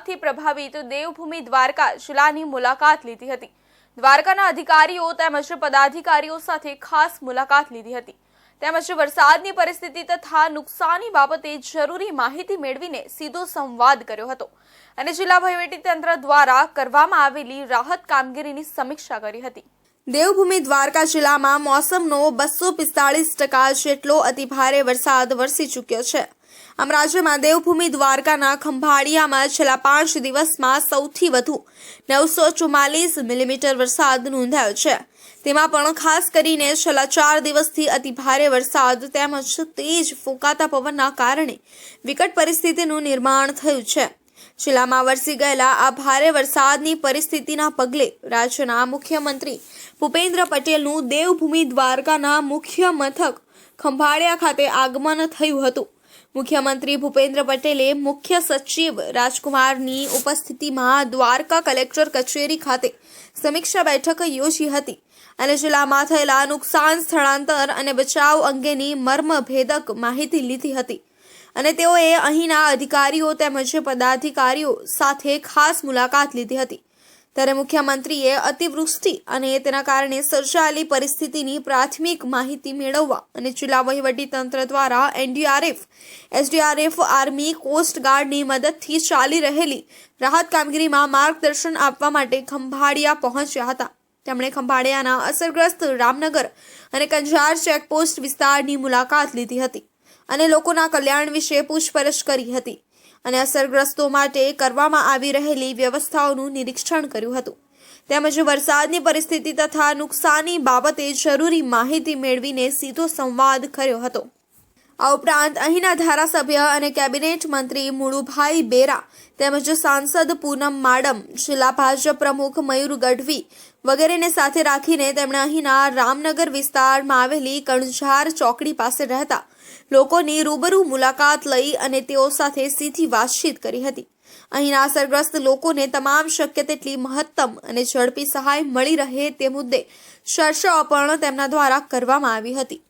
વરસાદથી પ્રભાવિત દેવભૂમિ દ્વારકા જિલ્લાની મુલાકાત લીધી હતી. દ્વારકાના અધિકારીઓ તેમજ પદાધિકારીઓ સાથે ખાસ મુલાકાત લીધી હતી. તેમજ વરસાદની પરિસ્થિતિ તથા નુકસાની બાબતે જરૂરી માહિતી મેળવીને સીધો સંવાદ કર્યો હતો. અને જિલ્લા વહીવટીતંત્ર દ્વારા કરવામાં આવેલી રાહત કામગીરીની સમીક્ષા કરી હતી. દેવભૂમિ દ્વારકા જિલ્લામાં મોસમનો બસો પિસ્તાળીસ ટકા જેટલો અતિભારે વરસાદ વરસી ચૂક્યો છે. આમ રાજ્યમાં દેવભૂમિ દ્વારકાના ખંભાળિયામાં છેલ્લા પાંચ દિવસમાં સૌથી વધુ નવસો ચુમ્માલીસ મિલીમીટર વરસાદ નોંધાયો છે. તેમાં પણ ખાસ કરીને છેલ્લા ચાર દિવસથી અતિભારે વરસાદ તેમજ તેજ ફૂંકાતા પવનના કારણે વિકટ પરિસ્થિતિનું નિર્માણ થયું છે. જિલ્લામાં વરસી ગયેલા આ ભારે વરસાદની પરિસ્થિતિના પગલે રાજ્યના મુખ્યમંત્રી ભૂપેન્દ્ર પટેલનું દેવભૂમિ દ્વારકાના મુખ્ય મથક ખંભાળિયા ખાતે આગમન થયું હતું. મુખ્યમંત્રી ભૂપેન્દ્ર પટેલે મુખ્ય સચિવ રાજકુમારની ઉપસ્થિતિમાં દ્વારકા કલેક્ટર કચેરી ખાતે સમીક્ષા બેઠક યોજી હતી અને જિલ્લામાં થયેલા નુકસાન, સ્થળાંતર અને બચાવ અંગેની મર્મભેદક માહિતી લીધી હતી. અને તેઓએ અહીંના અધિકારીઓ તેમજ પદાધિકારીઓ સાથે ખાસ મુલાકાત લીધી હતી. ત્યારે મુખ્યમંત્રીએ અતિવૃષ્ટિ અને તેના કારણે સર્જાયેલી પરિસ્થિતિની પ્રાથમિક માહિતી મેળવવા અને જિલ્લા તંત્ર દ્વારા એનડીઆરએફ, એસડીઆરએફ, આર્મી કોસ્ટગાર્ડની મદદથી ચાલી રહેલી રાહત કામગીરીમાં માર્ગદર્શન આપવા માટે ખંભાળિયા પહોંચ્યા હતા. તેમણે ખંભાળિયાના અસરગ્રસ્ત રામનગર અને કંજાર ચેકપોસ્ટ વિસ્તારની મુલાકાત લીધી હતી અને લોકોના કલ્યાણ વિશે પૂછપરછ કરી હતી. અને અસરગ્રસ્તો માટે કરવામાં આવી રહેલી વ્યવસ્થાઓનું નિરીક્ષણ કર્યું હતું. તેમજ વરસાદની પરિસ્થિતિ તથા નુકસાની બાબતે જરૂરી માહિતી મેળવીને સીધો સંવાદ કર્યો હતો. આ ઉપરાંત અહીંના ધારાસભ્ય અને કેબિનેટ મંત્રી મુળુભાઈ બેરા તેમજ સાંસદ પૂનમ માડમ, જિલ્લા ભાજપ પ્રમુખ મયુર ગઢવી વગેરેને સાથે રાખીને તેમણે અહીંના રામનગર વિસ્તારમાં આવેલી કણઝાર ચોકડી પાસે રહેતા લોકોની રૂબરૂ મુલાકાત લઈ અને તેઓ સાથે સીધી વાતચીત કરી હતી. અહીંના અસરગ્રસ્ત લોકોને તમામ શક્ય તેટલી મહત્તમ અને ઝડપી સહાય મળી રહે તે મુદ્દે ચર્ચાઓ પણ તેમના દ્વારા કરવામાં આવી હતી.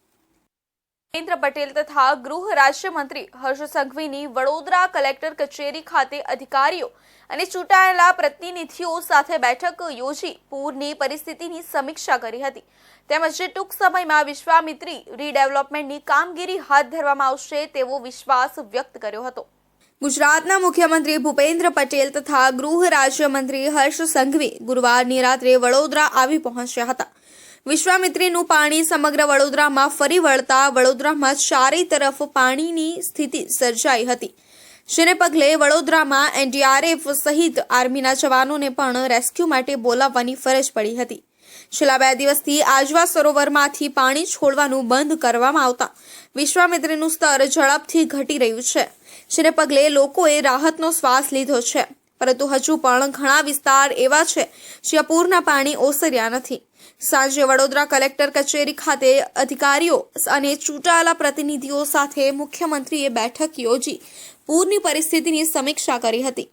ભૂપેન્દ્ર પટેલ તથા ગૃહ રાજ્યમંત્રી હર્ષ સંઘવીની વડોદરા કલેક્ટર કચેરી ખાતે અધિકારીઓ અને ચૂંટાયેલા પ્રતિનિધિઓ સાથે બેઠક યોજી પૂરની પરિસ્થિતિની સમીક્ષા કરી હતી. તેમજ ટૂંક સમયમાં વિશ્વામિત્રી રીડેવલપમેન્ટની કામગીરી હાથ ધરવામાં આવશે તેવો વિશ્વાસ વ્યક્ત કર્યો હતો. ગુજરાતના મુખ્યમંત્રી ભૂપેન્દ્ર પટેલ તથા ગૃહ રાજ્યમંત્રી હર્ષ સંઘવી ગુરુવારની રાત્રે વડોદરા આવી પહોંચ્યા હતા. વિશ્વામિત્રીનું પાણી સમગ્ર વડોદરામાં ફરી વળતા વડોદરામાં ચારે તરફ પાણીની સ્થિતિ સર્જાઈ હતી. જેને પગલે વડોદરામાં એનડીઆરએફ સહિત આર્મીના જવાનોને પણ રેસ્ક્યુ માટે બોલાવવાની ફરજ પડી હતી. છેલ્લા બે દિવસથી આજવા સરોવરમાંથી પાણી છોડવાનું બંધ કરવામાં આવતા વિશ્વામિત્રીનું સ્તર ઝડપથી ઘટી રહ્યું છે, જેને પગલે લોકોએ રાહતનો શ્વાસ લીધો છે. પરંતુ હજુ પણ ઘણા વિસ્તાર એવા છે જ્યાં પૂરના પાણી ઓસર્યા નથી. સાંજે વડોદરા કલેક્ટર કચેરી ખાતે અધિકારીઓ અને ચૂંટાયેલા પ્રતિનિધિઓ સાથે મુખ્યમંત્રીએ બેઠક યોજી. પૂરની પરિસ્થિતિની સમીક્ષા કરી હતી.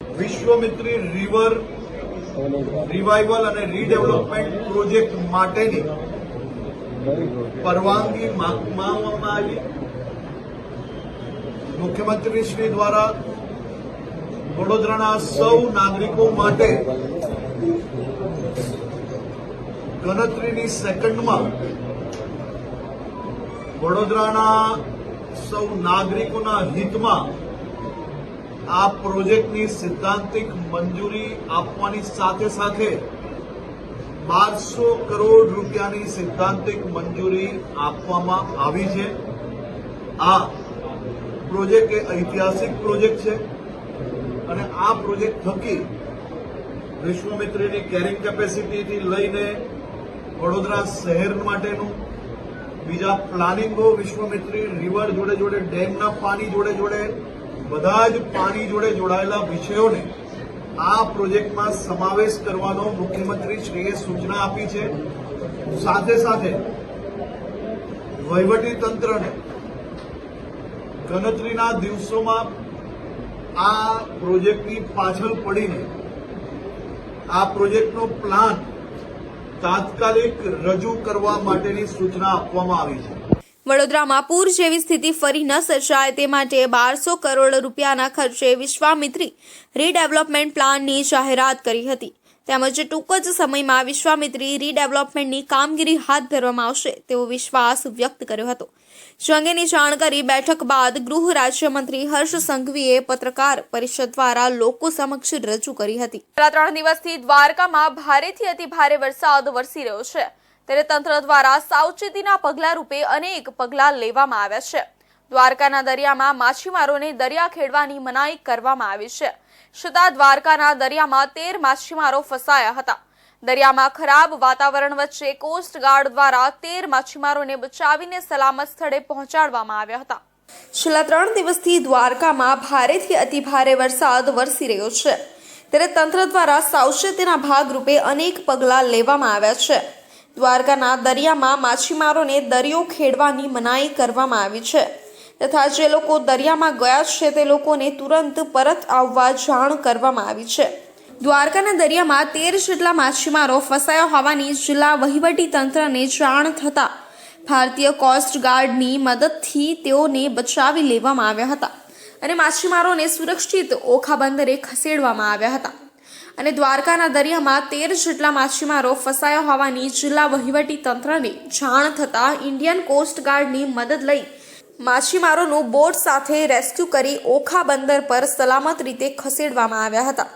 વિશ્વમિત્રી રિવર રિવાઇવલ અને રીડેવલપમેન્ટ પ્રોજેક્ટ માટેની પરવાનગી માંગવામાં આવી. મુખ્યમંત્રી શ્રી દ્વારા વડોદરાના સૌ નાગરિકો માટે ગણતરીની સેકન્ડમાં વડોદરાના સૌ નાગરિકોના હિતમાં આ પ્રોજેક્ટની સિદ્ધાંતિક મંજૂરી આપવાની સાથે સાથે બારસો કરોડ રૂપિયાની સિદ્ધાંતિક મંજૂરી આપવામાં આવી છે. આ પ્રોજેક્ટ એ ઐતિહાસિક પ્રોજેક્ટ છે અને આ પ્રોજેક્ટ થકી વિશ્વમિત્રીની કેરિંગ કેપેસિટીથી લઈને વડોદરા શહેર માટેનું બીજા પ્લાનિંગો વિશ્વમિત્રી. રિવર જોડે જોડે, ડેમના પાણી જોડે જોડે, બધા જ પાણી જોડે જોડાયેલા વિષયોને આ પ્રોજેક્ટમાં સમાવેશ કરવાનો મુખ્યમંત્રી શ્રીએ સૂચના આપી છે. સાથે સાથે વહીવટી તંત્રને ગણતરીના દિવસોમાં આ પ્રોજેક્ટની પાછળ પડીને આ પ્રોજેક્ટનો પ્લાન તાત્કાલિક રજૂ કરવા માટેની સૂચના આપવામાં આવી છે. વડોદરામાં પૂર જેવી સ્થિતિ ફરી ન સર્જાય તે માટે બારસો કરોડ રૂપિયાના ખર્ચે વિશ્વામિત્રી રીડેવલપમેન્ટ પ્લાનની જાહેરાત કરી હતી. તેમજ ટૂંક જ સમયમાં વિશ્વામિત્રી રીડેવલપમેન્ટની કામગીરી હાથ ધરવામાં આવશે તેવો વિશ્વાસ વ્યક્ત કર્યો હતો. જે અંગેની જાણકારી બેઠક બાદ ગૃહ રાજ્યમંત્રી હર્ષ સંઘવીએ પત્રકાર પરિષદ દ્વારા લોકો સમક્ષ રજૂ કરી હતી. છેલ્લા ત્રણ દિવસથી દ્વારકામાં ભારેથી અતિ ભારે વરસાદ વરસી રહ્યો છે. ત્યારે તંત્ર દ્વારા સાવચેતીના પગલા રૂપે અનેક પગલાં લેવામાં આવ્યા છે. દ્વારકાના દરિયામાં માછીમારોને દરિયા ખેડવાની મનાઈ કરવામાં આવી છે. છતાં દ્વારકાના દરિયામાં તેર માછીમારો ફસાયા હતા. દરિયામાં ખરાબ વાતાવરણ વચ્ચે કોસ્ટગાર્ડ દ્વારા તેર માછીમારોને બચાવીને સલામત સ્થળે પહોંચાડવામાં આવ્યા હતા. છેલ્લા ત્રણ દિવસથી દ્વારકામાં ભારેથી અતિ ભારે વરસાદ વરસી રહ્યો છે. ત્યારે તંત્ર દ્વારા સાવચેતીના ભાગરૂપે અનેક પગલાં લેવામાં આવ્યા છે. દ્વારકાના દરિયામાં માછીમારોને દરિયો ખેડવાની મનાઈ કરવામાં આવી છે. તથા જે લોકો દરિયામાં ગયા છે, તે લોકોને તુરંત પરત આવવા જાણ કરવામાં આવી છે. દ્વારકાના દરિયામાં તેર જેટલા માછીમારો ફસાયા હોવાની જિલ્લા વહીવટી તંત્રને જાણ થતાં ભારતીય કોસ્ટ ગાર્ડની મદદથી તેઓને બચાવી લેવામાં આવ્યા હતા અને માછીમારોને સુરક્ષિત ઓખા બંદરે ખસેડવામાં આવ્યા હતા. અને દ્વારકાના દરિયામાં તેર જેટલા માછીમારો ફસાયા હોવાની જિલ્લા વહીવટી તંત્રને જાણ થતાં ઇન્ડિયન કોસ્ટ ગાર્ડની મદદ લઈ માછીમારોનું બોટ સાથે રેસ્ક્યુ કરી ઓખા બંદર પર સલામત રીતે ખસેડવામાં આવ્યા હતા.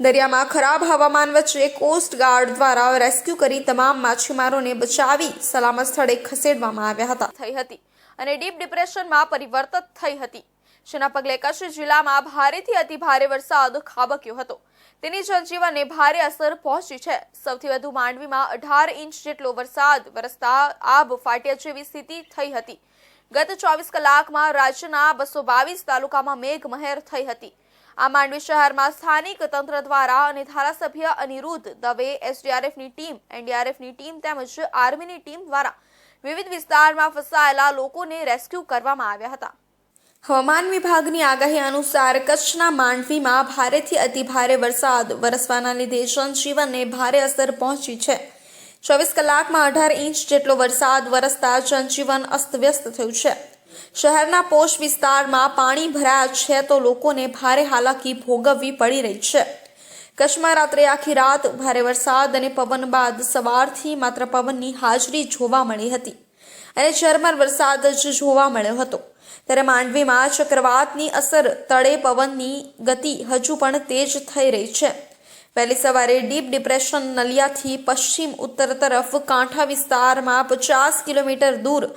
દરિયામાં ખરાબ હવામાન વચ્ચે કોસ્ટ ગાર્ડ દ્વારા રેસ્ક્યુ કરી તમામ માછીમારોને બચાવી સલામત સ્થળે ખસેડવામાં આવ્યા હતા. થઈ હતી અને ડીપ ડિપ્રેશનમાં પરિવર્તિત થઈ હતી. જેના પગલે કચ્છ જિલ્લામાં ભારેથી અતિ ભારે વરસાદ ખાબક્યો હતો. તેની જનજીવનને ભારે અસર પહોંચી છે. સૌથી વધુ માંડવીમાં અઢાર ઇંચ જેટલો વરસાદ વરસતા આબ ફાટ્યા જેવી સ્થિતિ થઈ હતી. ગત ચોવીસ કલાકમાં રાજ્યના બસો બાવીસ તાલુકામાં મેઘમહેર થઈ હતી. આ માંડવી શહેરમાં સ્થાનિક તંત્ર દ્વારા અને ધારાસભ્ય અનિરુદ્ધ દવે એસડીઆરએફની ટીમ, એનડીઆરએફની ટીમ તેમજ આર્મીની ટીમ દ્વારા વિવિધ વિસ્તારમાં ફસાયેલા લોકોને રેસ્ક્યુ કરવામાં આવ્યા હતા. હવામાન વિભાગની આગાહી અનુસાર કચ્છના માંડવીમાં ભારેથી અતિ ભારે વરસાદ, વરસવાના લીધે જનજીવનને ભારે અસર પહોંચી છે. ચોવીસ કલાકમાં અઢાર ઇંચ જેટલો વરસાદ, વરસતા જનજીવન અસ્તવ્યસ્ત થયું છે. શહેરના પોશ વિસ્તારમાં પાણી ભરાયા છે તો લોકોને ભારે હાલાકી ભોગવવી પડી રહી છે. કચ્છમાં રાત્રે આખી રાત ભારે વરસાદ અને પવન બાદ સવારથી માત્ર પવનની હાજરી જોવા મળી હતી અને ઝરમર વરસાદ જ જોવા મળ્યો હતો. ત્યારે માંડવીમાં ચક્રવાતની અસર, તળે પવનની ગતિ હજુ પણ તેજ થઈ રહી છે. વહેલી સવારે ડીપ ડિપ્રેશન નલિયાથી પશ્ચિમ ઉત્તર તરફ કાંઠા વિસ્તારમાં પચાસ કિલોમીટર દૂર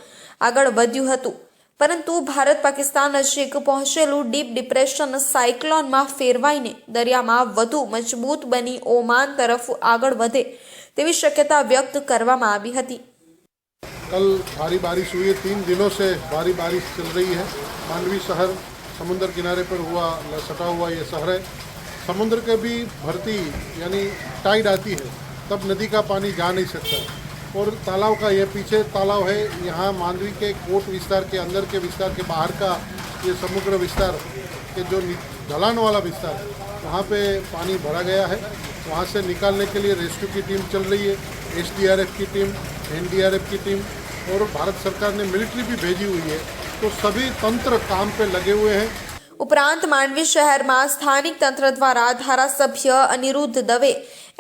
આગળ વધ્યું હતું પરંતુ ભારત પાકિસ્તાન નજીક પહોંચેલું ડીપ ડિપ્રેશન સાયક્લોનમાં ફેરવાઈને દરિયામાં વધુ મજબૂત બની ઓમાન તરફ આગળ વધે તેવી શક્યતા વ્યક્ત કરવામાં આવી હતી कल भारी बारिश हुई है तीन दिनों से भारी बारिश चल रही है मांडवी शहर समुद्र किनारे पर हुआ सटा हुआ ये शहर है समुद्र के भी भरती, यानी टाइड आती है, तब नदी का पानी जा नहीं सकता। और तालाब का ये पीछे तालाब है, यहाँ मांडवी के कोट विस्तार के अंदर के विस्तार के बाहर का ये समुद्र विस्तार के जो ढलान वाला विस्तार, वहाँ पे पानी भरा गया है। वहाँ से निकालने के लिए रेस्क्यू की टीम चल रही है एसडीआरएफ की टीम एनडीआरएफ की टीम, और भारत सरकार ने मिलिट्री भी भेजी हुई है। तो सभी तंत्र काम पे लगे हुए हैं। ઉપરાંત માંડવી શહેરમાં સ્થાનિક તંત્ર દ્વારા ધારાસભ્ય અનિરુદ્ધ દવે,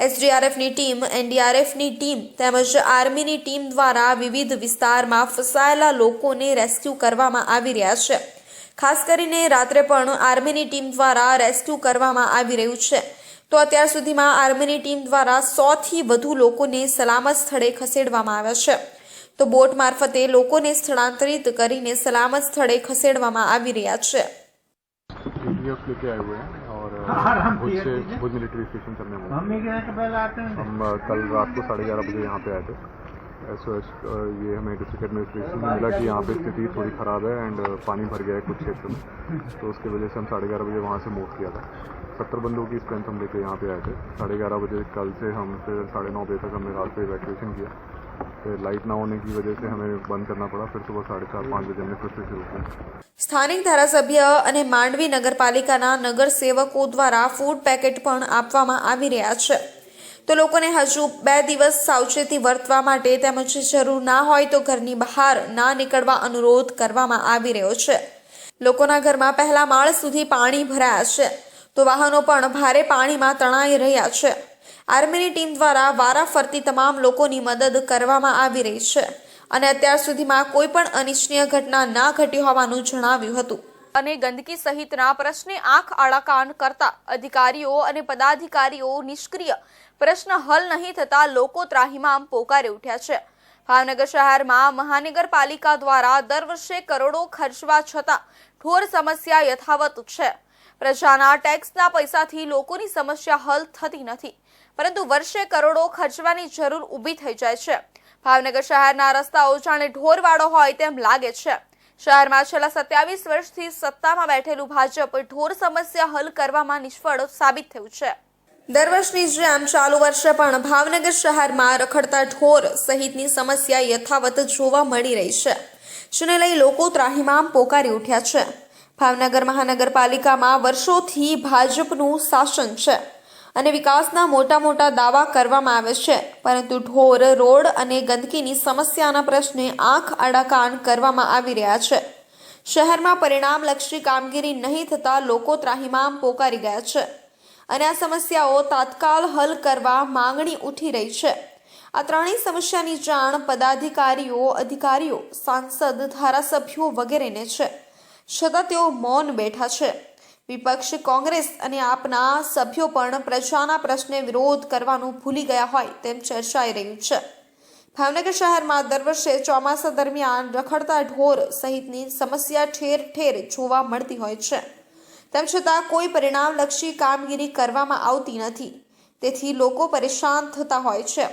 એસડીઆરએફની ટીમ, એનડીઆરએફની ટીમ તેમજ આર્મીની ટીમ દ્વારા વિવિધ વિસ્તારમાં ફસાયેલા લોકોને રેસ્ક્યુ કરવામાં આવી રહ્યા છે. ખાસ કરીને રાત્રે પણ આર્મીની ટીમ દ્વારા રેસ્ક્યુ કરવામાં આવી રહ્યું છે. તો અત્યાર સુધીમાં આર્મીની ટીમ દ્વારા સોથી વધુ લોકોને સલામત સ્થળે ખસેડવામાં આવ્યા છે. તો બોટ મારફતે લોકોને સ્થળાંતરિત કરીને સલામત સ્થળે ખસેડવામાં આવી રહ્યા છે. एफ़ लेके आए हुए हैं और भुज से भुज मिलिट्री स्टेशन करने में मम्मी के घर के पहले आते हैं। हम कल रात को साढ़े ग्यारह बजे यहाँ पे आए थे। एस ओ एस ये हमें डिस्ट्रिक्ट एडमिनिस्ट्रेशन में मिला कि यहाँ पे स्थिति थोड़ी ख़राब है एंड पानी भर गया है कुछ क्षेत्र में। तो उसकी वजह से हम साढ़े ग्यारह बजे वहाँ से मूव किया था। सत्तर बंदों की स्ट्रेंथ हम लेके यहाँ पे आए थे। साढ़े ग्यारह बजे कल से हम फिर साढ़े नौ बजे तक हमने रात को इवैक्यूएशन किया। फिर लाइट ना होने की वजह से हमें बंद करना पड़ा फिर सुबह साढ़े चार पाँच बजे हमने फिर से शुरू किया સ્થાનિક ધારાસભ્ય અને માંડવી નગરપાલિકાના નગરસેવકો દ્વારા ફૂડ પેકેટ પણ આપવામાં આવી રહ્યા છે તો લોકોને હજુ બે દિવસ સાવચેતી વર્તવા માટે તેમજ જરૂર ના હોય તો ઘરની બહાર ના નીકળવા અનુરોધ કરવામાં આવી રહ્યો છે લોકોના ઘરમાં પહેલા માળ સુધી પાણી ભરાયા છે તો વાહનો પણ ભારે પાણીમાં તણાઈ રહ્યા છે આર્મીની ટીમ દ્વારા વારાફરતી તમામ લોકોની મદદ કરવામાં આવી રહી છે અને અત્યાર સુધીમાં કોઈ પણ અનિચ્છનીય ઘટના ના ઘટી હોવાનું જણાવ્યું હતું. અને ગંદકી સહિતના પ્રશ્ને આંખ આળાકાન કરતા અધિકારીઓ અને પદાધિકારીઓ નિષ્ક્રિય પ્રશ્ન હલ નહીં થતા લોકો ત્રાહિમામ પોકારી ઉઠ્યા છે. ભાવનગર શહેરમાં મહાનગરપાલિકા દ્વારા દર વર્ષે કરોડો ખર્ચવા છતાં ઠોર સમસ્યા યથાવત છે. પ્રજાના ટેક્સના પૈસાથી લોકોની સમસ્યા હલ થતી નથી. પરંતુ વર્ષે કરોડો ખર્ચવાની જરૂર ઊભી થઈ જાય છે. ભાવનગર શહેરના રસ્તાઓ જાણે ઢોરવાળો હોય તેમ લાગે છે. શહેરમાં છેલ્લા સત્યાવીસ વર્ષથી સત્તામાં બેઠેલું ભાજપ ઢોર સમસ્યા હલ કરવામાં નિષ્ફળ સાબિત થયું છે. દર વર્ષની જેમ ચાલુ વર્ષે પણ ભાવનગર શહેરમાં રખડતા ઢોર સહિતની સમસ્યા યથાવત જોવા મળી રહી છે, જેને લઈ લોકો ત્રાહિમામ પોકારી ઉઠ્યા છે. ભાવનગર મહાનગરપાલિકામાં વર્ષોથી ભાજપનું શાસન છે. અને વિકાસના મોટા મોટા દાવા કરવામાં આવે છે. પરંતુ ઢોર, રોડ અને ગંદકીની સમસ્યાના પ્રશ્ને આંખ અડાકાન કરવામાં આવી રહ્યા છે. શહેરમાં પરિણામલક્ષી કામગીરી નહીં થતાં લોકો ત્રાહિમામ પોકારી ગયા છે. અને આ સમસ્યાઓ તાત્કાલ હલ કરવા માંગણી ઉઠી રહી છે. આ ત્રણેય સમસ્યાની જાણ પદાધિકારીઓ, અધિકારીઓ, સાંસદ, ધારાસભ્યો વગેરેને છે. છતાં તેઓ મૌન બેઠા છે. વિપક્ષ કોંગ્રેસ અને આપના સભ્યો પણ પ્રજાના પ્રશ્ને વિરોધ કરવાનું ભૂલી ગયા હોય તેમ ચર્ચાઈ રહ્યું છે. ભાવનગર શહેરમાં દર વર્ષે ચોમાસા દરમિયાન રખડતા ઢોર સહિતની સમસ્યા ઠેર ઠેર જોવા મળતી હોય છે. તેમ છતાં કોઈ પરિણામલક્ષી કામગીરી કરવામાં આવતી નથી. તેથી લોકો પરેશાન થતા હોય છે.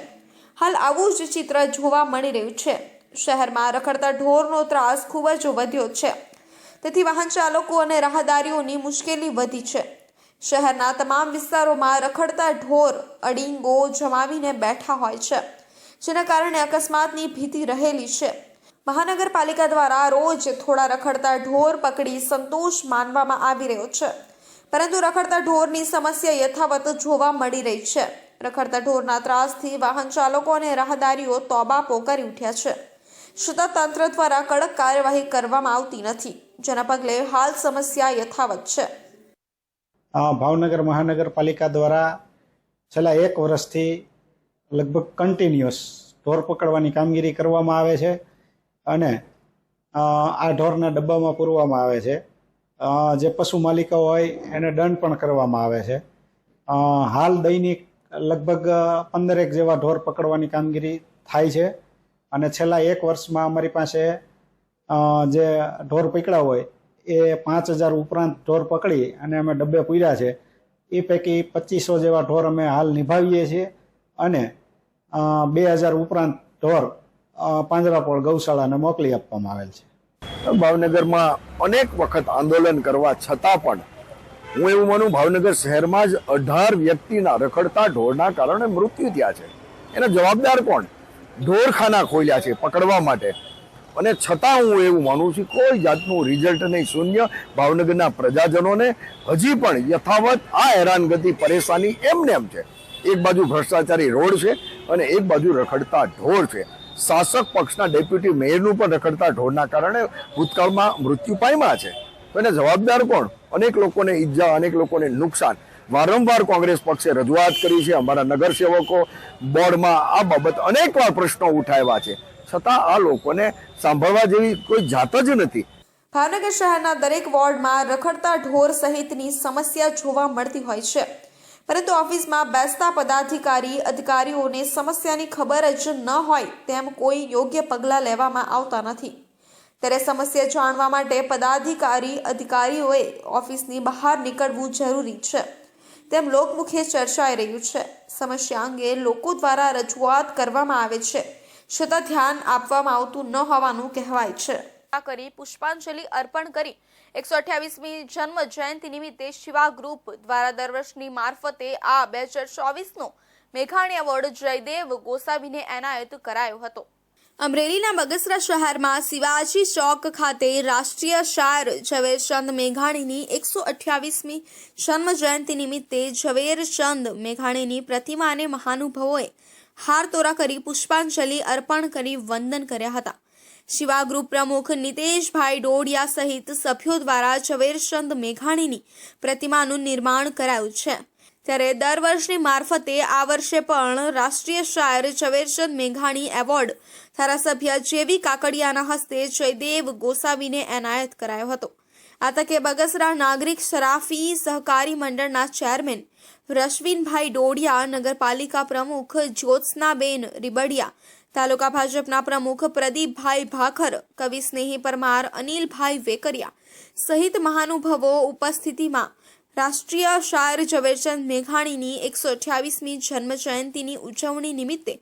હાલ આવું જ ચિત્ર જોવા મળી રહ્યું છે. શહેરમાં રખડતા ઢોરનો ત્રાસ ખૂબ જ વધ્યો છે. તેથી વાહન ચાલકો અને રાહદારીઓની મુશ્કેલી વધી છે. શહેરના તમામ વિસ્તારોમાં રખડતા ઢોર, અડીંગો જમાવીને બેઠા હોય છે, જેના કારણે અકસ્માતની ભીતિ રહેલી છે. મહાનગરપાલિકા દ્વારા રોજ થોડા રખડતા ઢોર પકડી સંતોષ માનવામાં આવી રહ્યો છે. પરંતુ રખડતા ઢોરની સમસ્યા યથાવત જોવા મળી રહી છે. રખડતા ઢોરના ત્રાસથી વાહન ચાલકો અને રાહદારીઓ તોબા પોકારી ઉઠ્યા છે. છતાં તંત્ર દ્વારા કડક કાર્યવાહી કરવામાં આવતી નથી. જેના પગલે હાલ સમસ્યા યથાવત છે. ભાવનગર મહાનગરપાલિકા દ્વારા છેલ્લા એક વર્ષથી લગભગ કન્ટિન્યુઅસ ઢોર પકડવાની કામગીરી કરવામાં આવે છે અને આ ઢોરના ડબ્બામાં પૂરવામાં આવે છે. જે પશુ માલિકો હોય એને દંડ પણ કરવામાં આવે છે. હાલ દૈનિક લગભગ પંદરેક જેવા ઢોર પકડવાની કામગીરી થાય છે. અને છેલ્લા એક વર્ષમાં અમારી પાસે જે ઢોર પકડ્યા હોય, એ પાંચ હજાર ઉપરાંત ઢોર પકડી અને અમે ડબ્બે પૂર્યા છે. એ પૈકી પચીસો જેવા ઢોર અમે હાલ નિભાવીએ છીએ અને બે હજાર ઉપરાંત ઢોર પાંજરાપોળ ગૌશાળાને મોકલી આપવામાં આવેલ છે. ભાવનગરમાં અનેક વખત આંદોલન કરવા છતાં પણ હું એવું માનું ભાવનગર શહેરમાં જ અઢાર વ્યક્તિના રખડતા ઢોરના કારણે મૃત્યુ થયા છે. એના જવાબદાર કોણ? ઢોરખાના ખોલ્યા છે પકડવા માટે. અને છતાં હું એવું માનું છું, કોઈ જાતનું રિઝલ્ટ નહીં, શૂન્ય. ભાવનગરના પ્રજાજનોને હજી પણ યથાવત આ હેરાનગતિ, પરેશાની એમને એમ છે. એક બાજુ ભ્રષ્ટાચારી રોડ છે અને એક બાજુ રખડતા ઢોર છે. શાસક પક્ષના ડેપ્યુટી મેયરનું પણ રખડતા ઢોરના કારણે ભૂતકાળમાં મૃત્યુ પામ્યા છે. તો એને જવાબદાર કોણ? અનેક લોકોને ઈજા, અનેક લોકોને નુકસાન. વારંવાર કોંગ્રેસ પક્ષે રજૂઆત કરી છે. અમારા નગરસેવકો બોર્ડમાં આ બાબત અનેકવાર પ્રશ્નો ઉઠાવ્યા છે. છતાં આ લોકોને સાંભળવા જેવી કોઈ જાત જ નથી. ભાવનગર શહેરના દરેક વોર્ડમાં રખડતા ઢોર સહિતની સમસ્યા જોવા મળતી હોય છે. પરંતુ ઓફિસમાં બેસતા પદાધિકારી, અધિકારીઓને સમસ્યાની ખબર જ ન હોય તેમ કોઈ યોગ્ય પગલાં લેવામાં આવતા નથી. ત્યારે સમસ્યા જાણવા માટે પદાધિકારી, અધિકારીઓએ ઓફિસની બહાર નીકળવું જરૂરી છે. તેમ લોકમુખે ચર્ચાઈ રહ્યું છે. સમસ્યા અંગે લોકો દ્વારા રજૂઆત કરવામાં આવે છે. છતાં ધ્યાન આપવામાં આવતું ન હોવાનું કહેવાય છે. કરી પુષ્પાંજલિ અર્પણ કરી એકસો અઠ્યાવીસમી જન્મ જયંતિ નિમિત્તે શિવા ગ્રુપ દ્વારા દર વર્ષની મારફતે આ બે હજાર ચોવીસનો મેઘાણી એવોર્ડ જયદેવ ગોસાવીને એનાયત કરાયો હતો. અમરેલીના બગસરા શહેરમાં શિવાજી ચોક ખાતે રાષ્ટ્રીય શાયર ઝવેરચંદ મેઘાણીની એકસો અઠ્યાવીસમી જન્મ જયંતિ નિમિત્તે ઝવેરચંદ મેઘાણીની પ્રતિમાને મહાનુભાવોએ હારતોરા કરી પુષ્પાંજલિ અર્પણ કરી વંદન કર્યા હતા. શિવા ગ્રુપ પ્રમુખ નિતેશભાઈ ડોડિયા સહિત સભ્યો દ્વારા ઝવેરચંદ મેઘાણીની પ્રતિમાનું નિર્માણ કરાયું છે. ત્યારે દર વર્ષની મારફતે આ વર્ષે પણ રાષ્ટ્રીય શાયર ઝવેરચંદ મેઘાણી એવોર્ડ ધારાસભ્ય જેવી કાકડિયાના હસ્તે જયદેવ ગોસાવીને એનાયત કરાયો હતો. આ તકે બગસરા નાગરિક સરાફી સહકારી મંડળના ચેરમેન રશ્વિનભાઈ ડોડિયા, નગરપાલિકા પ્રમુખ જ્યોત્સનાબેન રીબડિયા, તાલુકા ભાજપના પ્રમુખ પ્રદીપભાઈ ભાખર, કવિ સ્નેહી પરમાર, અનિલભાઈ વેકરિયા સહિત મહાનુભાવો ઉપસ્થિતિમાં રાષ્ટ્રીય શાયર ઝવેરચંદ મેઘાણીની એકસો અઠ્યાવીસમી જન્મ જયંતિની ઉજવણી નિમિત્તે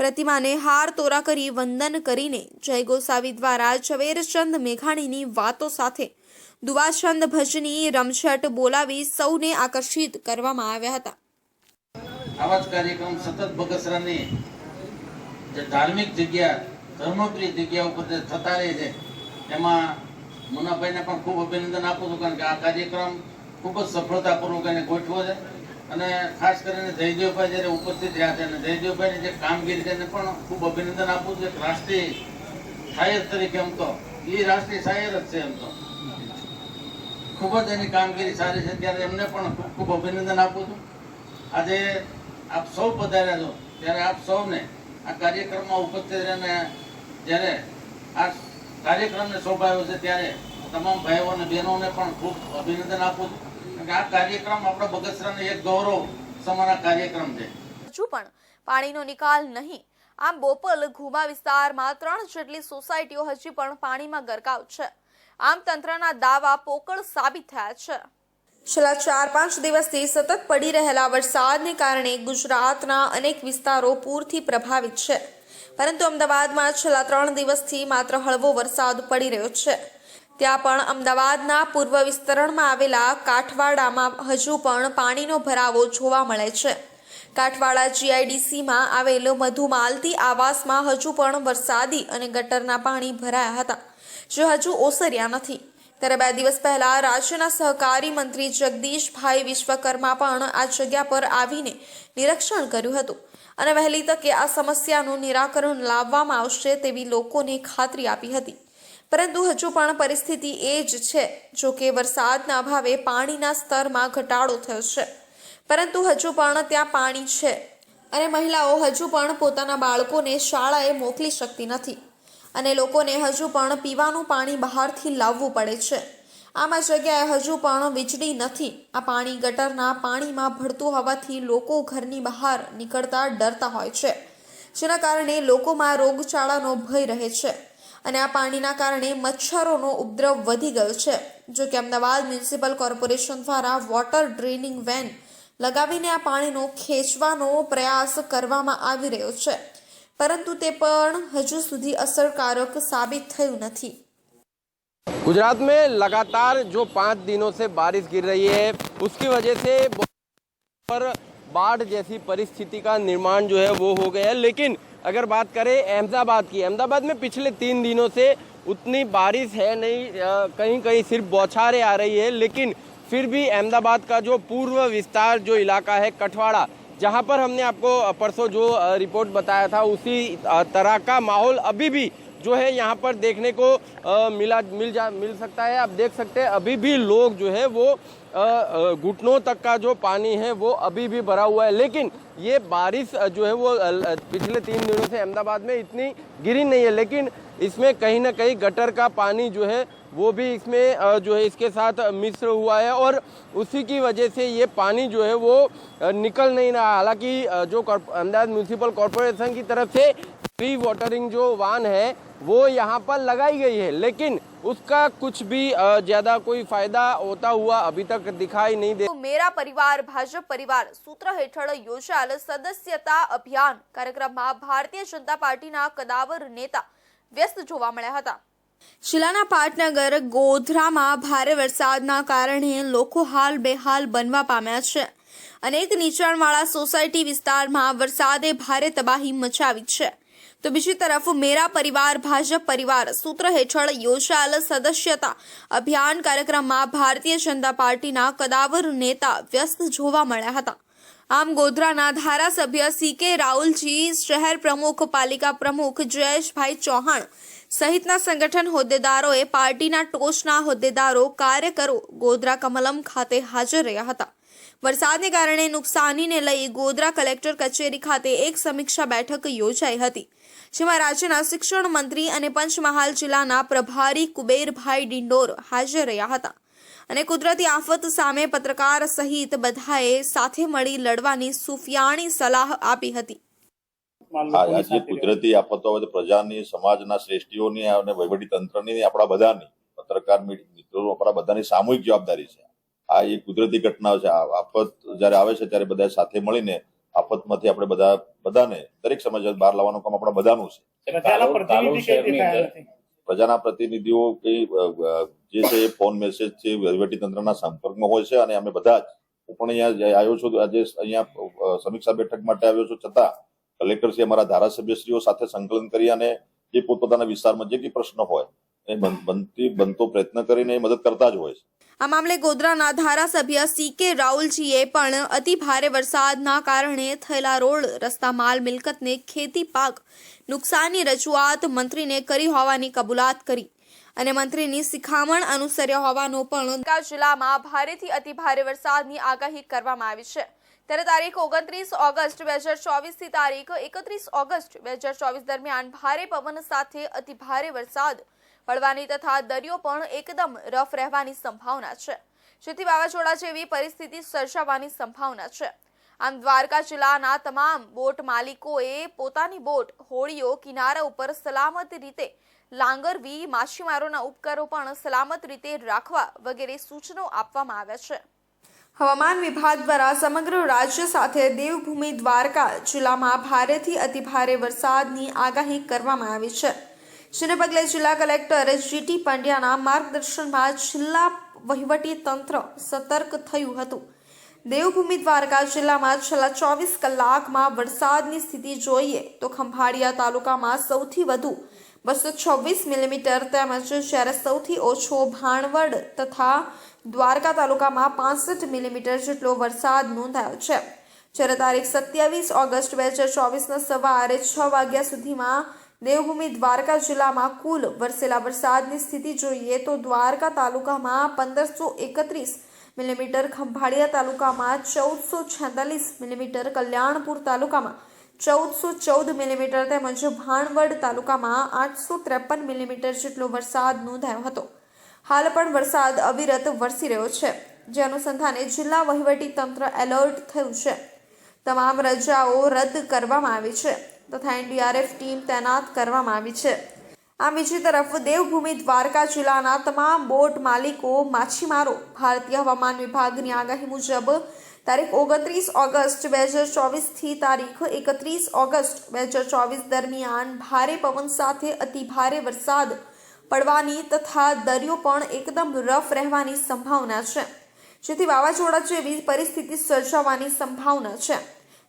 પ્રતિમાને હાર તોરા કરી વંદન કરીને જય ગોસાવી દ્વારા ઝવેરચંદ મેઘાણીની વાતો સાથે દુવાચંદ ભજની રમઝટ બોલાવી સૌને આકર્ષિત કરવામાં આવ્યા હતા. આવા જ કાર્યક્રમ સતત બગસરાની જે ધાર્મિક જગ્યા, ધર્મપ્રિય જગ્યા ઉપર જે થતા રહે છે, એમાં મુનાભાઈને પણ ખૂબ અભિનંદન આપું છું, કારણ કે આ કાર્યક્રમ ખૂબ જ સફળતાપૂર્વક એને ગોઠવો છે. અને ખાસ કરીને જયદેવભાઈ જ્યારે ઉપસ્થિત રહ્યા છે અને જયદેવભાઈની જે કામગીરી છે એને પણ ખૂબ અભિનંદન આપું છું. રાષ્ટ્રીય શાયર તરીકે એમ તો એ રાષ્ટ્રીય શાયર જ છે એમ તો ખૂબ જ એની કામગીરી સારી છે. ત્યારે એમને પણ ખૂબ ખૂબ અભિનંદન આપું છું. આજે આપ સૌ પધાર્યા છો. ત્યારે આપ સૌને આ કાર્યક્રમમાં ઉપસ્થિત રહીને જ્યારે આ કાર્યક્રમને શોભાયો છે, ત્યારે તમામ ભાઈઓ અને બહેનોને પણ ખૂબ અભિનંદન આપું છું. આ કાર્યક્રમ આપણા બગસરાનો એક ગૌરવ સમાન કાર્યક્રમ છે. હજુ પણ પાણીનો નિકાલ નહીં. આમ બોપલ ઘુમા વિસ્તારમાં ત્રણ જેટલી સોસાયટીઓ હજી પણ પાણીમાં ગરકાવ છે. આમ તંત્રના દાવા પોકળ સાબિત થયા છે. છેલ્લા ચાર પાંચ દિવસથી સતત પડી રહેલા વરસાદને કારણે ગુજરાતના અનેક વિસ્તારો પૂરથી પ્રભાવિત છે. પરંતુ અમદાવાદમાં છેલ્લા ત્રણ દિવસથી માત્ર હળવો વરસાદ પડી રહ્યો છે. ત્યાં પણ અમદાવાદના પૂર્વ વિસ્તરણમાં આવેલા કાઠવાડામાં હજુ પણ પાણીનો ભરાવો જોવા મળે છે. કાઠવાડા જીઆઈડીસીમાં આવેલ મધુમાલતી આવાસમાં હજુ પણ વરસાદી અને ગટરના પાણી ભરાયા હતા, જે હજુ ઓસર્યા નથી. ત્યારે બે દિવસ પહેલા રાજ્યના સહકારી મંત્રી જગદીશભાઈ વિશ્વકર્મા પણ આ જગ્યા પર આવીને નિરીક્ષણ કર્યું હતું અને વહેલી તકે આ સમસ્યાનું નિરાકરણ લાવવામાં આવશે તેવી લોકોને ખાતરી આપી હતી. પરંતુ હજુ પણ પરિસ્થિતિ એ જ છે, જો કે વરસાદના અભાવે પાણીના સ્તરમાં ઘટાડો થયો છે. પરંતુ હજુ પણ ત્યાં પાણી છે અને મહિલાઓ હજુ પણ પોતાના બાળકોને શાળાએ મોકલી શકતી નથી અને લોકોને હજુ પણ પીવાનું પાણી બહારથી લાવવું પડે છે. આમાં જગ્યાએ હજુ પણ વીજળી નથી. આ પાણી ગટરના પાણીમાં ભળતું હોવાથી લોકો ઘરની બહાર નીકળતા ડરતા હોય છે, જેના કારણે લોકોમાં રોગચાળાનો ભય રહે છે. અને આ પાણીના કારણે મચ્છરોનો ઉપદ્રવ વધી ગયો છે જો કે અમદાવાદ મ્યુનિસિપલ કોર્પોરેશન દ્વારા વોટર ડ્રેનિંગ વેન લગાવીને આ પાણીનો ખેંચવાનો પ્રયાસ કરવામાં આવી રહ્યો છે પરંતુ તે પણ હજુ સુધી અસરકારક સાબિત થયું નથી गुजरात में लगातार जो पाँच दिनों से बारिश गिर रही है उसकी वजह से पर बाढ़ जैसी परिस्थिति का निर्माण जो है वो हो गया है लेकिन अगर बात करें अहमदाबाद की अहमदाबाद में पिछले तीन दिनों से उतनी बारिश है नहीं अ, कहीं कहीं सिर्फ़ बौछारें आ रही है लेकिन फिर भी अहमदाबाद का जो पूर्व विस्तार जो इलाका है कठवाड़ा जहाँ पर हमने आपको परसों जो रिपोर्ट बताया था उसी तरह का माहौल अभी भी जो है यहाँ पर देखने को मिला मिल जा मिल सकता है। आप देख सकते हैं अभी भी लोग जो है वो घुटनों तक का जो पानी है, वो अभी भी भरा हुआ है। लेकिन ये बारिश जो है वो पिछले तीन दिनों से अहमदाबाद में इतनी गिरी नहीं है। लेकिन इसमें कहीं ना कहीं गटर का पानी जो है, वो भी इसमें जो है, इसके साथ मिश्र हुआ है और उसी की वजह से ये पानी जो है वो निकल नहीं रहा। हालाँकि जो अहमदाबाद म्यूनसिपल कॉरपोरेशन की तरफ़ से प्री वाटरिंग जो वान है, वो यहाँ पर लगाई गई है। लेकिन उसका कुछ भी अ, ज्यादा कोई फायदा होता हुआ अभी तक दिखाई नहीं दे તો મેરા પરિવાર ભાજપ પરિવાર સૂત્ર હેઠળ યોજાયેલ સદસ્યતા અભિયાન કાર્યક્રમમાં ભારતીય જનતા પાર્ટીના કદાવર નેતા વ્યસ્ત જોવા મળ્યા હતા જિલ્લાના પાટનગર ગોધરામાં ભારે વરસાદના કારણે લોકો હાલ બેહાલ બનવા પામ્યા છે અનેક નીચાણવાળા સોસાયટી વિસ્તારમાં વરસાદે ભારે તબાહી મચાવી છે તો બીજી તરફ મેરા પરિવાર, ભાજપ પરિવાર સૂત્ર હેઠળ યોજાયેલ સદસ્યતા અભિયાન કાર્યક્રમમાં ભારતીય જનતા પાર્ટીના કદાવર નેતા વ્યસ્ત જોવા મળ્યા હતા. આમ ગોધરાના ધારાસભ્ય સી કે રાહુલજી, શહેર પ્રમુખ, પાલિકા પ્રમુખ જયેશભાઈ ચૌહાણ સહિતના સંગઠન હોદ્દેદારોએ પાર્ટીના ટોચના હોદ્દેદારો, કાર્યકરો ગોધરા કમલમ ખાતે હાજર રહ્યા હતા. વરસાદને કારણે નુકસાનીને લઈ ગોધરા કલેક્ટર કચેરી ખાતે એક સમીક્ષા બેઠક યોજાઈ હતી. જેમાં રાજ્યના શિક્ષણ મંત્રી અને પંચમહાલ જિલ્લાના પ્રભારી કુબેરભાઈ ડિંડોર હાજર રહ્યા હતા. અને કુદરતી આફત સામે પત્રકાર સહિત બધાએ સાથે મળી લડવાની સુફિયાણી સલાહ આપી હતી. આ આ કુદરતી આફતો પ્રજાની સમાજના શ્રેષ્ઠીઓની અને વહીવટી તંત્રની આપણા બધાની પત્રકાર મિત્રો આપણા બધાની સામૂહિક જવાબદારી છે. આ એ કુદરતી ઘટનાઓ છે. આફત જ્યારે આવે છે ત્યારે બધા સાથે મળીને આફતમાંથી આપણે બધા બધાને દરેક સમાજ બહાર લાવવાનું કામ આપણા બધાનું છે. પ્રજાના પ્રતિનિધિઓ જે છે ફોન મેસેજ છે વહીવટી તંત્રના સંપર્કમાં હોય છે અને અમે બધા જ હું પણ અહીંયા આવ્યો છું આજે અહીંયા સમીક્ષા બેઠક માટે આવ્યો છું છતાં કલેક્ટર શ્રી અમારા ધારાસભ્યશ્રીઓ સાથે સંકલન કરી અને જે પોતપોતાના વિસ્તારમાં જે કંઈ પ્રશ્ન હોય એ બનતી બનતો પ્રયત્ન કરીને એ મદદ કરતા જ હોય છે. આ મામલે ગોધરાના ધારાસભ્ય સી કે રાહુલજીએ પણ અતિ ભારે વરસાદના કારણે થયેલા રોડ, રસ્તા માલ મિલકતને ખેતી પાક નુકસાનની રજૂઆત મંત્રીને કરી હોવાની કબૂલાત કરી. અને મંત્રીની શિખામણ અનુસર્યા હોવાનો પણ જિલ્લામાં ભારેથી અતિ ભારે વરસાદની આગાહી કરવામાં આવી છે. ત્યારે તારીખ ઓગણત્રીસ ઓગસ્ટ બે હજાર ચોવીસથી તારીખ એકત્રીસ ઓગસ્ટ બે હજાર ચોવીસ દરમિયાન ભારે પવન સાથે અતિ ભારે વરસાદ પડવાની તથા દરિયો પણ એકદમ રફ રહેવાની સંભાવના છે. જેથી વાવાઝોડા જેવી પરિસ્થિતિ સર્જાવાની સંભાવના છે. આમ દ્વારકા જિલ્લાના તમામ બોટ માલિકોએ પોતાની બોટ હોડીઓ કિનારા ઉપર સલામત રીતે લાંગરવી માછીમારોના ઉપકરો પણ સલામત રીતે રાખવા વગેરે સૂચનો આપવામાં આવ્યા છે. હવામાન વિભાગ દ્વારા સમગ્ર રાજ્ય સાથે દેવભૂમિ દ્વારકા જિલ્લામાં ભારેથી અતિભારે વરસાદની આગાહી કરવામાં આવી છે. જેને પગલે જિલ્લા કલેક્ટર જીટી પંડ્યાના માર્ગદર્શનમાં જિલ્લા વહીવટી તંત્ર સતર્ક થયું હતું. દેવભૂમિ દ્વારકા જિલ્લામાં છેલ્લા ચોવીસ કલાકમાં વરસાદની સ્થિતિ જોઈએ તો ખંભાળિયા તાલુકામાં સૌથી વધુ બસો છવ્વીસ મિલીમીટર તેમજ જ્યારે સૌથી ઓછો ભાણવડ તથા દ્વારકા તાલુકામાં પાસઠ મિલીમીટર જેટલો વરસાદ નોંધાયો છે. જ્યારે તારીખ સત્યાવીસ ઓગસ્ટ બે હજાર ચોવીસના સવારે છ વાગ્યા સુધીમાં દેવભૂમિ દ્વારકા જિલ્લામાં કુલ વરસેલા વરસાદની સ્થિતિ જોઈએ તો દ્વારકા તાલુકામાં પંદરસો એકત્રીસ મિલીમીટર ખંભાળિયા તાલુકામાં ચૌદસો છેતાલીસ મિલીમીટર કલ્યાણપુર તાલુકામાં ચૌદસો ચૌદ મિલીમીટર તેમજ ભાણવડ તાલુકામાં આઠસો ત્રેપન મિલીમીટર જેટલો વરસાદ નોંધાયો હતો. હાલ પણ વરસાદ અવિરત વરસી રહ્યો છે. જે અનુસંધાને જિલ્લા વહીવટી તંત્ર એલર્ટ થયું છે. તમામ રજાઓ રદ કરવામાં આવી છે. તથા એનડીઆરએફ ટીમ તૈનાત કરવામાં આવી છે. આ બીજી તરફ દેવભૂમિ દ્વારકા જિલ્લાના તમામ બોટ માલિકો માછીમારો ભારતીય હવામાન વિભાગની આગાહી મુજબ તારીખ ઓગણત્રીસ ઓગસ્ટ બે હજાર ચોવીસથી તારીખ એકત્રીસ ઓગસ્ટ બે હજાર ચોવીસ દરમિયાન ભારે પવન સાથે અતિ ભારે વરસાદ પડવાની તથા દરિયો પણ એકદમ રફ રહેવાની સંભાવના છે, જેથી વાવાઝોડા જેવી પરિસ્થિતિ સર્જાવાની સંભાવના છે.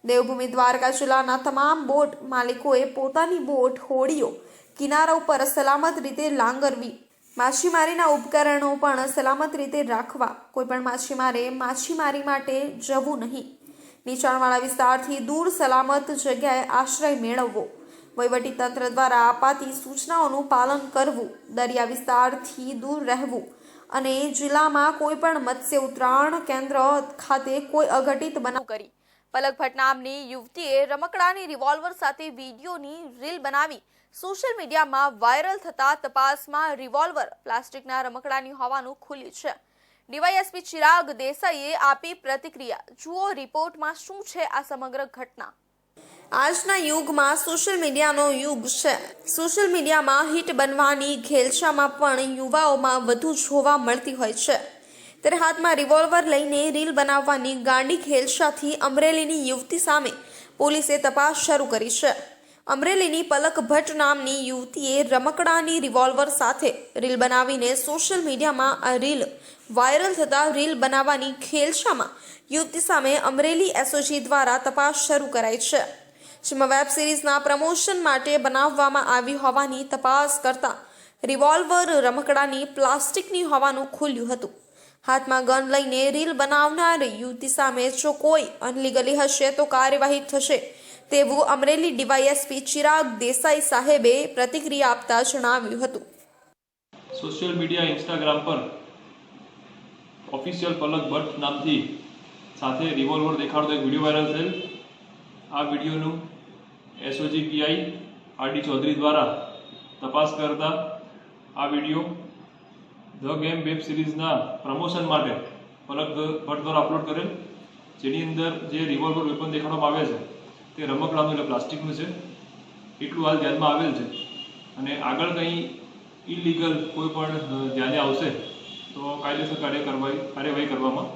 દેવભૂમિ દ્વારકા જિલ્લાના તમામ બોટ માલિકોએ પોતાની બોટ હોડીઓ કિનારા ઉપર સલામત રીતે લાંગરવી. માછીમારીના ઉપકરણો પણ સલામત રીતે રાખવા. કોઈપણ માછીમારે માછીમારી માટે જવું નહીં. નીચાણવાળા વિસ્તારથી દૂર સલામત જગ્યાએ આશ્રય મેળવવો. તંત્ર દ્વારા અપાતી સૂચનાઓનું પાલન કરવું. દરિયા વિસ્તારથી દૂર રહેવું અને જિલ્લામાં કોઈપણ મત્સ્ય ઉતરાણ કેન્દ્ર ખાતે કોઈ અઘટિત બનાવ કરી. પલક ભટ્ટ નામની યુવતીએ રમકડાની રિવોલ્વર સાથે વિડીયોની રીલ બનાવી સોશિયલ મીડિયામાં વાયરલ થતા તપાસમાં રિવોલ્વર પ્લાસ્ટિકના રમકડાની હોવાનું ખુલ્યું છે. ડીવાયએસપી ચિરાગ દેસાઈએ આપી પ્રતિક્રિયા. જુઓ રિપોર્ટમાં શું છે આ સમગ્ર ઘટના. આજના યુગમાં સોશિયલ મીડિયાનો યુગ છે. સોશિયલ મીડિયામાં હિટ બનવાની ઘેલછામાં પણ યુવાઓમાં વધુ જોવા મળતી હોય છે. ત્યારે હાથમાં રિવોલ્વર લઈને રીલ બનાવવાની ગાંડી ખેલશાથી અમરેલીની યુવતી સામે પોલીસે તપાસ શરૂ કરી છે. અમરેલીની પલક ભટ્ટ નામની યુવતીએ રમકડાની રિવોલ્વર સાથે રીલ બનાવીને સોશિયલ મીડિયામાં આ રીલ વાયરલ થતાં રીલ બનાવવાની ખેલશામાં યુવતી સામે અમરેલી એસઓજી દ્વારા તપાસ શરૂ કરાઈ છે. જેમાં વેબ સિરીઝના પ્રમોશન માટે બનાવવામાં આવી હોવાની તપાસ કરતા રિવોલ્વર રમકડાની પ્લાસ્ટિકની હોવાનું ખુલ્યું હતું. હાથમાં ગન લઈને રીલ બનાવનાર યુવતી સામે જો કોઈ અનલીગલી હશે તો કાર્યવાહી થશે. તેવું અમરેલી ડીવાયએસપી ચિરાગ દેસાઈ સાહેબે પ્રતિક્રિયા આપતા જણાવ્યું હતું. સોશિયલ મીડિયા, ઇન્સ્ટાગ્રામ પર ઓફિશિયલ પલક ભટ્ટ નામથી સાથે રિવોલ્વર દેખાડતો એક વીડિયો વાયરલ થયેલ. આ વિડીયોનું એસઓજી પીઆઈ આરડી ચૌધરી દ્વારા તપાસ કરતા આ વીડિયો ધ ગેમ વેબ સિરીઝના પ્રમોશન માટે પલક ભટ્ટ દ્વારા અપલોડ કરેલ, જેની અંદર જે રિવોલ્વર વેપન દેખાડવામાં આવે છે, તે રમકડાનું એટલે પ્લાસ્ટિકનું છે. એટલું હાલ ધ્યાનમાં આવેલ છે. અને આગળ કંઈ ઇલીગલ કોઈ પણ ધ્યાને આવશે, તો કાયદેસર કાર્ય કરવાય કાર્યવાહી કરવામાં